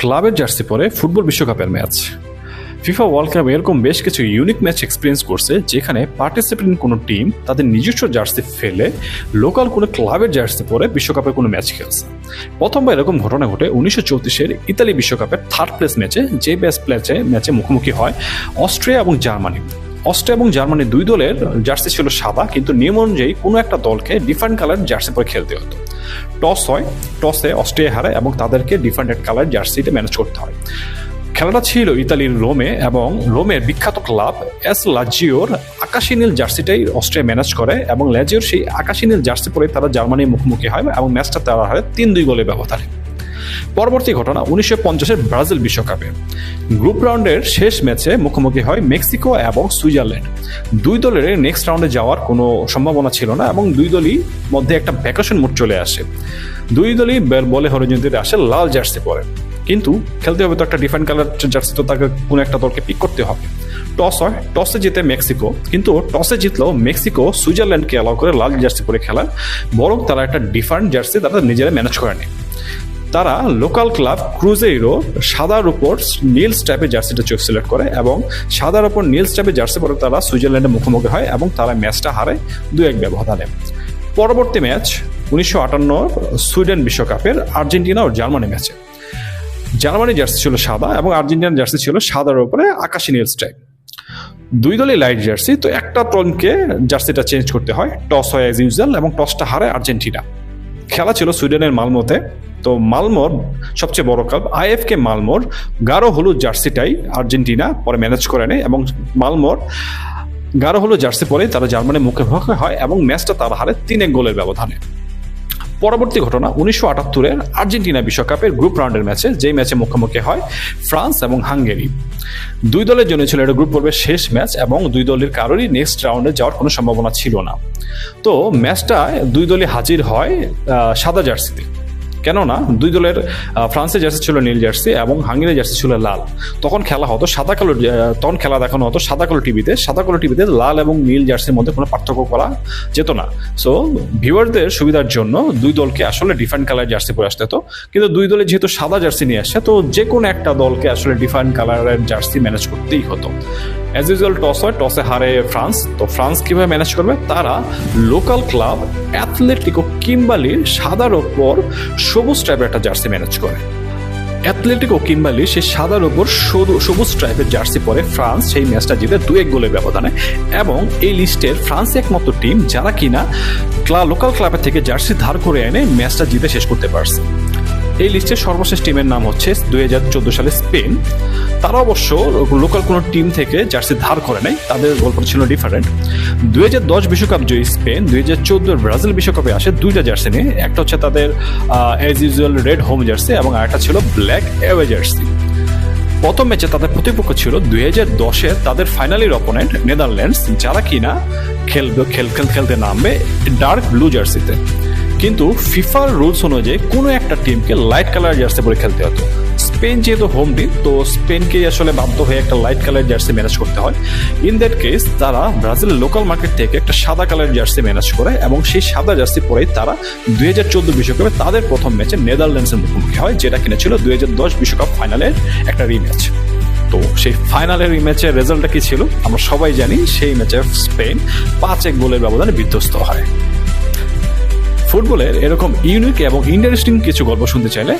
ক্লাবের জার্সি পরে ফুটবল বিশ্বকাপের ম্যাচ। ফিফা ওয়ার্ল্ড কাপ এরকম বেশ কিছু ইউনিক ম্যাচ এক্সপিরিয়েন্স করছে, যেখানে পার্টিসিপেন্ট কোনো টিম তাদের নিজস্ব জার্সি ফেলে লোকাল কোনো ক্লাবের জার্সি পরে বিশ্বকাপের কোনো ম্যাচ খেলছে। প্রথমবার এরকম ঘটনা ঘটে উনিশশো চৌত্রিশের ইতালি বিশ্বকাপের থার্ড প্লেস ম্যাচে যে বেস্ট প্লেসে ম্যাচে মুখোমুখি হয় অস্ট্রিয়া এবং জার্মানি। অস্ট্রিয়া এবং জার্মানি দুই দলের জার্সি ছিল সাদা, কিন্তু নিয়ম অনুযায়ী কোনো একটা দলকে ডিফারেন্ট কালার জার্সি পরে খেলতে হতো। টস হয়, টসে অস্ট্রিয়া হারে এবং তাদেরকে ডিফারেন্ট কালার জার্সিতে ম্যানেজ করতে হয়। খেলাটা ছিল ইতালির রোমে এবং রোমের বিখ্যাত ক্লাব এস লাজিওর আকাশি নীল জার্সিটাই অস্ট্রিয়া ম্যানেজ করে এবং ল্যাজিওর সেই আকাশি নীল জার্সি পরে তারা জার্মানির মুখোমুখি হয় এবং ম্যাচটা তারা হয় তিন দুই গোলে ব্যবধানে। পরবর্তী ঘটনা উনিশশো পঞ্চাশের ব্রাজিল বিশ্বকাপে। গ্রুপ রাউন্ডের শেষ ম্যাচে মুখোমুখি হয় মেক্সিকো এবং সুইজারল্যান্ড। দুই দলের নেক্সট রাউন্ডে যাওয়ার কোনো সম্ভাবনা ছিল না এবং দুই দলই মধ্যে একটা ভ্যাকেশন মোড চলে আসে। দুই দলই বেল- হরিজন্তিতে আসে, লাল জার্সি পরে। কিন্তু খেলতে হবে তো একটা ডিফারেন্ট কালার জার্সি, তো তাকে কোনো একটা দলকে পিক করতে হবে। টস হয়, টসে জিতে মেক্সিকো, কিন্তু টসে জিতলেও মেক্সিকো সুইজারল্যান্ডকে অ্যালাউ করে লাল জার্সি পরে খেলার বরং তারা একটা ডিফারেন্ট জার্সি তারা নিজেরা ম্যানেজ করে নেয়। তারা লোকাল ক্লাব ক্রুজেইরো সাদার উপর নীল স্ট্যাপের জার্সিটা চোখ সিলেক্ট করে এবং সাদার উপর নীল স্ট্যাপের জার্সি পরে তারা সুইজারল্যান্ডের মুখোমুখি হয় এবং তারা ম্যাচটা হারে দু এক ব্যবধানে। পরবর্তী ম্যাচ উনিশশো আটান্ন সুইডেন বিশ্বকাপের আর্জেন্টিনা ও জার্মানি ম্যাচে। জার্মানি জার্সি ছিল সাদা এবং আর্জেন্টিনার জার্সি ছিল সাদার উপরে আকাশি নীল স্ট্রাইপ দুই দলই লাইট জার্সি, তো একটা দলকে জার্সিটা চেঞ্জ করতে হয়, টস হয় অ্যাজ ইউজুয়াল এবং টসটা হারে আর্জেন্টিনা। খেলা ছিল সুইডেনের মালমোতে। তো মালমোর সবচেয়ে বড় ক্লাব আইএফকে মালমোর গাঢ় হলুদ জার্সিটাই আর্জেন্টিনা পরে ম্যানেজ করে নেয় এবং মালমোর গাঢ় হলুদ জার্সি পরে তারা জার্মানির মুখোমুখি হয় এবং ম্যাচটা তারা হারে তিন গোলের ব্যবধানে। পরবর্তী ঘটনা, উনিশশো আটাত্তরের আর্জেন্টিনা বিশ্বকাপের গ্রুপ রাউন্ডের ম্যাচে, যেই ম্যাচে মুখোমুখি হয় ফ্রান্স এবং হাঙ্গেরি। দুই দলের জন্য ছিল এটা গ্রুপ পর্বের শেষ ম্যাচ এবং দুই দলের কারোরই নেক্সট রাউন্ডে যাওয়ার কোনো সম্ভাবনা ছিল না। তো ম্যাচটা দুই দলই হাজির হয় সাদা জার্সিতে। কেননা দুই দলের ফ্রান্সের জার্সি ছিল নীল জার্সি এবং হাঙ্গেরির জার্সি ছিল লাল। তখন খেলা হতো সাদা কালো তখন খেলা দেখানো হতো সাদা কালো টিভিতে। সাদা কালো টিভিতে লাল এবং নীল জার্সির মধ্যে কোনো পার্থক্য করা যেত না। সো ভিউয়ারদের সুবিধার জন্য দুই দলকে আসলে ডিফারেন্ট কালার জার্সি পরে আসতে হতো। কিন্তু দুই দলে যেহেতু সাদা জার্সি নিয়ে আসছে তো যে কোনো একটা দলকে আসলে ডিফারেন্ট কালারের জার্সি ম্যানেজ করতেই হতো। অ্যাজ ইউজুয়াল টস হয় টসে হারে ফ্রান্স তো ফ্রান্স কীভাবে ম্যানেজ করবে? তারা লোকাল ক্লাব অ্যাথলেটিকো কিম্বালির সাদার ওপর সবুজ টাইপের একটা জার্সি ম্যানেজ করে। অ্যাথলেটিকো কিম্বালি সেই সাদার ওপর সবু- সবুজ টাইপের জার্সি পরে ফ্রান্স সেই ম্যাচটা জিতে দু এক গোলের ব্যবধানে। এবং এই লিস্টের ফ্রান্স একমাত্র টিম যারা কিনা ক্লা লোকাল ক্লাবের থেকে জার্সি ধার করে এনে ম্যাচটা জিতে শেষ করতে পারছে। এই লিস্টের সর্বশেষ টিমের নাম হচ্ছে দুই হাজার চোদ্দ সালে স্পেন। তারা অবশ্য লোকাল কোনো টিম থেকে জার্সি ধার করে নেয় তাদের গল্প ছিল ডিফারেন্ট। দুই হাজার দশ বিশ্বকাপ জয়ী স্পেন, দুই হাজার চোদ্দোর ব্রাজিল বিশ্বকাপে আসে দুইটা জার্সি নিয়ে। একটা হচ্ছে তাদের as usual red home jersey এবং আরেকটা ছিল ব্ল্যাক অ্যাওয়ে জার্সি। প্রথম ম্যাচে তাদের প্রতিপক্ষ ছিল দুই হাজার দশে তাদের ফাইনালের অপোনেন্ট নেদারল্যান্ডস, যারা কিনা খেলবে, খেল খেল, খেলতে নামবে ডার্ক ব্লু জার্সিতে। কিন্তু ফিফার রুলস অনুযায়ী কোনো একটা টিমকে লাইট কালার জার্সি পরে খেলতে হতো। স্পেন যেহেতু হোম টিম তো স্পেনকেই আসলে বাধ্য হয়ে একটা লাইট কালার জার্সি ম্যানেজ করতে হয়। ইন দ্যাট কেস তারা ব্রাজিলের লোকাল মার্কেট থেকে একটা সাদা কালার জার্সি ম্যানেজ করে এবং সেই সাদা জার্সি পরেই তারা দুই হাজার চোদ্দ বিশ্বকাপে তাদের প্রথম ম্যাচে নেদারল্যান্ডসের মুখোমুখি হয়, যেটা কিনা ছিল দুই হাজার দশ বিশ্বকাপ ফাইনালের একটা রিম্যাচ তো সেই ফাইনালের ম্যাচের রেজাল্টটা কি ছিল? আমরা সবাই জানি সেই ম্যাচে স্পেন পাঁচ এক গোলের ব্যবধানে বিধ্বস্ত হয়। ফুটবলের এরকম ইউনিক এবং ইন্টারেস্টিং কিছু গল্প শুনতে চাইলে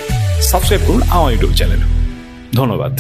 সাবস্ক্রাইব করুন আমার ইউটিউব চ্যানেল ধন্যবাদ।